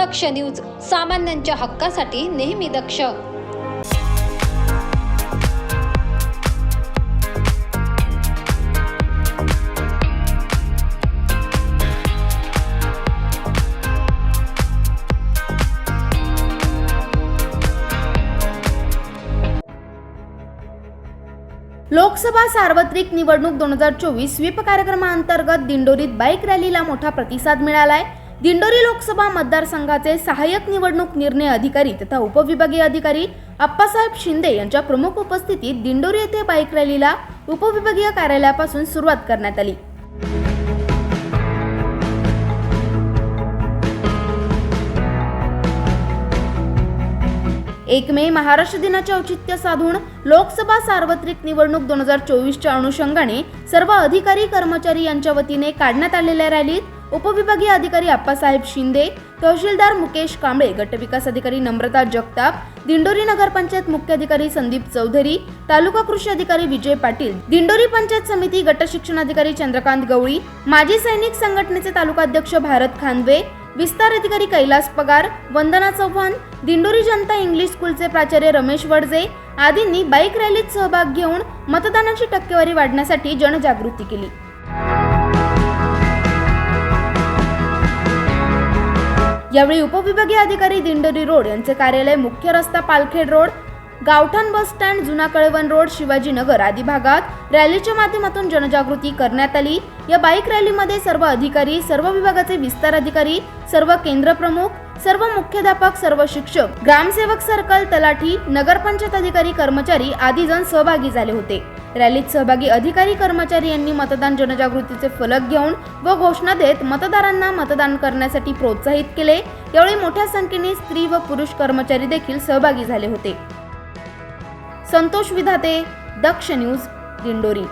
दक्ष news सामान्यांच्या हक्कासाठी नेहमी दक्ष. लोकसभा सार्वत्रिक निवडणूक दोन हजार चोवीस स्वीप कार्यक्रमाअंतर्गत दिंडोरीत बाईक रॅलीला मोठा प्रतिसाद मिळालाय. दिंडोरी लोकसभा मतदारसंघाचे सहाय्यक निवडणूक निर्णय अधिकारी तथा उपविभागीय अधिकारी अप्पासाहेब शिंदे यांच्या प्रमुख उपस्थितीत दिंडोरी येथे बाईक रॅलीला उपविभागीय कार्यालयापासून सुरुवात करण्यात आली. एक मे महाराष्ट्र दिनाचे औचित्य साधून लोकसभा सार्वत्रिक निवडणूक दोन हजार चोवीसच्या अनुषंगाने सर्व अधिकारी कर्मचारी यांच्या वतीने काढण्यात आलेल्या रॅलीत उपविभागीय अधिकारी आप्पासाहेब शिंदे तहसीलदार मुकेश कांबळे गटविकास अधिकारी नम्रता जगताप दिंडोरी नगरपंचायत मुख्य अधिकारी संदीप चौधरी तालुका कृषी अधिकारी विजय पाटील दिंडोरी पंचायत समिती गट शिक्षणाधिकारी चंद्रकांत गवळी माजी सैनिक संघटनेचे तालुकाध्यक्ष भारत खानवे विस्तार अधिकारी कैलास पगार वंदना चव्हाण दिंडोरी जनता इंग्लिश स्कूलचे प्राचार्य रमेश वडजे आदींनी बाईक रॅलीत सहभाग घेऊन मतदानाची टक्केवारी वाढण्यासाठी जनजागृती केली. यावेळी उपविभागीय अधिकारी दिंडोरी रोड यांचे कार्यालय मुख्य रस्ता पालखेड रोड गावठाण बस स्टँड जुना कळवण रोड शिवाजीनगर आदी भागात रॅलीच्या माध्यमातून जनजागृती करण्यात आली. या बाईक रॅलीमध्ये सर्व अधिकारी सर्व विभागाचे विस्तार अधिकारी सर्व केंद्र प्रमुख सर्व मुख्याध्यापक सर्व शिक्षक ग्रामसेवक सर्कल तलाठी नगरपंचायत अधिकारी कर्मचारी आदी जण सहभागी झाले होते. रॅलीत सहभागी अधिकारी कर्मचारी यांनी मतदान जनजागृतीचे फलक घेऊन व घोषणा देत मतदारांना मतदान करण्यासाठी प्रोत्साहित केले. यावेळी मोठ्या संख्येने स्त्री व पुरुष कर्मचारी देखील सहभागी झाले होते. संतोष विधाते दक्ष न्यूज दिंडोरी.